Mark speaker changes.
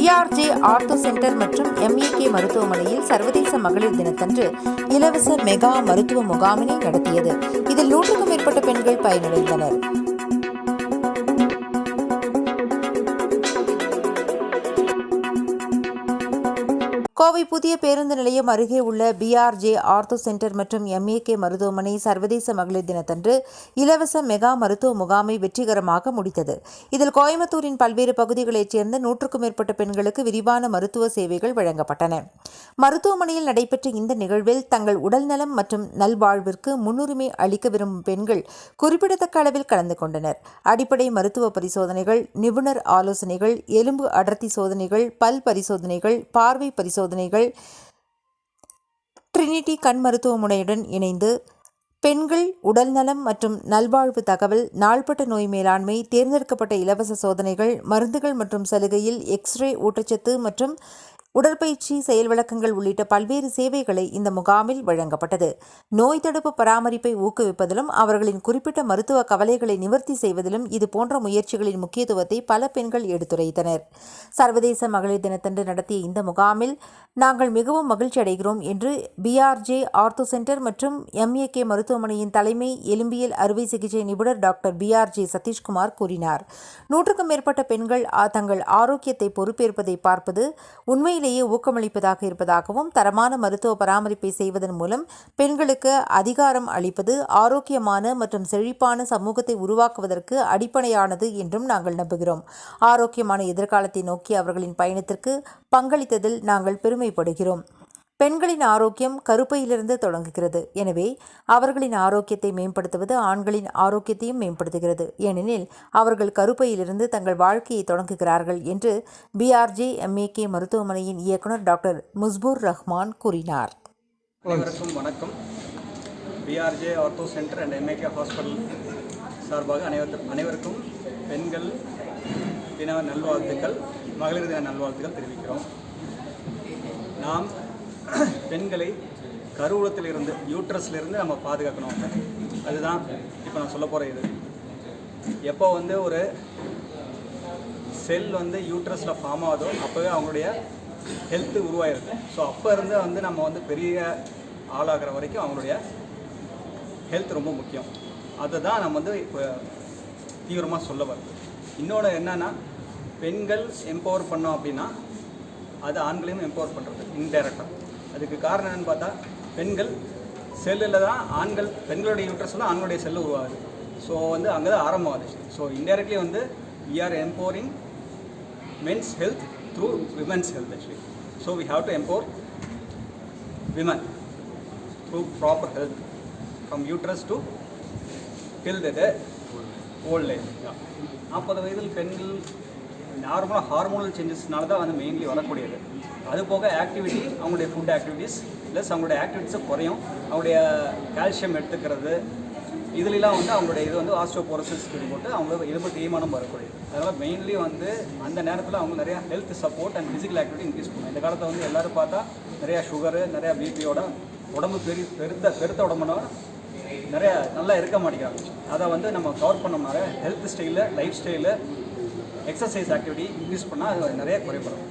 Speaker 1: DRJ ortho centre மற்றும் எம்இகே மருத்துவமனையில் சர்வதேச மகளிர் தினத்தன்று இலவச மெகா மருத்துவ முகாமினை நடத்தியது. இதில் நூற்றுக்கும் மேற்பட்ட பெண்கள் பயனடைந்தனர். கோவை புதிய பேருந்து நிலையம் அருகே உள்ள பிஆர்ஜே ஆர்த்தோ சென்டர் மற்றும் எம்ஏகே மருத்துவமனை சர்வதேச மகளிர் தினத்தன்று இலவச மெகா மருத்துவ முகாமை வெற்றிகரமாக முடித்தது. இதில் கோயம்புத்தூரின் பல்வேறு பகுதிகளைச் சேர்ந்த நூற்றுக்கும் மேற்பட்ட பெண்களுக்கு விரிவான மருத்துவ சேவைகள் வழங்கப்பட்டன. மருத்துவமனையில் நடைபெற்ற இந்த நிகழ்வில் தங்கள் உடல்நலம் மற்றும் நல்வாழ்விற்கு முன்னுரிமை அளிக்க விரும்பும் பெண்கள் குறிப்பிடத்தக்க அளவில் கலந்து கொண்டனர். அடிப்படை மருத்துவ பரிசோதனைகள் நிபுணர் ஆலோசனைகள் எலும்பு அடர்த்தி சோதனைகள் பல் பரிசோதனைகள் பார்வை பரிசோதனை சோதனைகள். ட்ரினிட்டி கண் மருத்துவமனையுடன் இணைந்து பெண்கள் உடல்நலம் மற்றும் நல்வாழ்வு தகவல் நாள்பட்ட நோய் மேலாண்மை தேர்ந்தெடுக்கப்பட்ட இலவச சோதனைகள் மருந்துகள் மற்றும் சலுகையில் எக்ஸ்ரே ஊட்டச்சத்து மற்றும் உடற்பயிற்சி செயல் விளக்கங்கள் உள்ளிட்ட பல்வேறு சேவைகளை இந்த முகாமில் வழங்கப்பட்டது. நோய் தடுப்பு பராமரிப்பை ஊக்குவிப்பதிலும் அவர்களின் குறிப்பிட்ட மருத்துவ கவலைகளை நிவர்த்தி செய்வதிலும் இது போன்ற முயற்சிகளின் முக்கியத்துவத்தை பல பெண்கள் எடுத்துரைத்தனர். சர்வதேச மகளிர் தினத்தன்று நடத்திய இந்த முகாமில் நாங்கள் மிகவும் மகிழ்ச்சி அடைகிறோம் என்று பிஆர்ஜே ஆர்த்தோ சென்டர் மற்றும் எம்ஏகே மருத்துவமனையின் தலைமை எலும்பியல் அறுவை சிகிச்சை நிபுணர் டாக்டர் பிஆர்ஜே சதீஷ்குமார் கூறினார். நூற்றுக்கும் மேற்பட்ட பெண்கள் தங்கள் ஆரோக்கியத்தை பொறுப்பேற்பதை பார்ப்பது உண்மையிலேயே ஊக்கமளிப்பதாக இருப்பதாகவும் தரமான மருத்துவ பராமரிப்பை செய்வதன் மூலம் பெண்களுக்கு அதிகாரம் அளிப்பது ஆரோக்கியமான மற்றும் செழிப்பான சமூகத்தை உருவாக்குவதற்கு அடிப்படையானது என்றும் நாங்கள் நம்புகிறோம். ஆரோக்கியமான எதிர்காலத்தை நோக்கி அவர்களின் பயணத்திற்கு பங்களித்ததில் நாங்கள் பெருமைப்படுகிறோம். பெண்களின் ஆரோக்கியம் கருப்பையிலிருந்து தொடங்குகிறது. எனவே அவர்களின் ஆரோக்கியத்தை மேம்படுத்துவது ஆண்களின் ஆரோக்கியத்தையும் மேம்படுத்துகிறது. ஏனெனில் அவர்கள் கருப்பையிலிருந்து தங்கள் வாழ்க்கையை தொடங்குகிறார்கள் என்று பிஆர்ஜி எம்ஏகே மருத்துவமனையின் இயக்குனர் டாக்டர் முஸ்பூர் ரஹ்மான் கூறினார்.
Speaker 2: அனைவருக்கும் வணக்கம். PRJ ortho centre and MAK hospital சார்பாக அனைவருக்கும் அனைவருக்கும் பெண்கள் தின நல்வாழ்த்துக்கள் மகளிர் தின நல்வாழ்த்துக்கள் தெரிவிக்கிறோம். நாம் பெண்களை கருவூலத்திலிருந்து யூட்ரஸ்லேருந்து நம்ம பாதுகாக்கணும். அதுதான் இப்போ நான் சொல்ல போகிற இது. எப்போ வந்து ஒரு செல் வந்து யூட்ரஸில் ஃபார்ம் ஆகுதோ அப்போவே அவங்களுடைய ஹெல்த்து உருவாயிருக்கு. ஸோ அப்போ இருந்து வந்து நம்ம வந்து பெரிய ஆளாகிற வரைக்கும் அவங்களுடைய ஹெல்த் ரொம்ப முக்கியம். அதை தான் நம்ம வந்து இப்போ தீவிரமாக சொல்ல வருது இன்னொன்று என்னென்னா பெண்கள் எம்பவர் பண்ணோம் அப்படின்னா அது ஆண்களையும் எம்பவர் பண்ணுறது இன்டைரக்டாக அதுக்கு காரணம் என்னென்னு பார்த்தா பெண்கள் செல்லில் தான் ஆண்கள் பெண்களுடைய யூட்ரஸ் யூட்ரஸில் ஆண்களுடைய செல்லு உருவாகுது ஸோ வந்து அங்கே தான் ஆரம்பம் ஆகுது ஸோ இன்டெரக்ட்லி வந்து we are empowering men's health through women's health actually so we have to empower women through proper health from uterus to till the old life நாற்பது வயதில் பெண்கள் நார்மலாக ஹார்மோனல் சேஞ்சஸ்னால தான் வந்து மெயின்லி வரக்கூடியது. அது போக ஆக்டிவிட்டி அவங்களுடைய ஃபுட் ஆக்டிவிட்டீஸ் ப்ளஸ் அவங்களுடைய ஆக்டிவிட்டீஸும் குறையும். அவங்களுடைய கால்சியம் எடுத்துக்கிறது. இதுலலாம் வந்து அவங்களுடைய இது வந்து ஆஸ்ட்ரோபோரோசிஸ் போட்டு அவங்களுக்கு எலும்பு தேய்மானம் வரக்கூடியது. அதனால் மெயின்லி வந்து அந்த நேரத்தில் அவங்க நிறைய health support and physical activity increase பண்ணும். இந்த காலத்தில் வந்து எல்லோரும் பார்த்தா நிறையா சுகரு நிறையா பிபியோட உடம்பு பெரிய பெருத்த பெருத்த உடம்புனா நிறையா நல்லா இருக்க மாட்டேங்கிறாங்க. அதை வந்து நம்ம cover பண்ணோம்னால health style life style exercise activity increase பண்ணால் அது நிறைய குறைப்படும்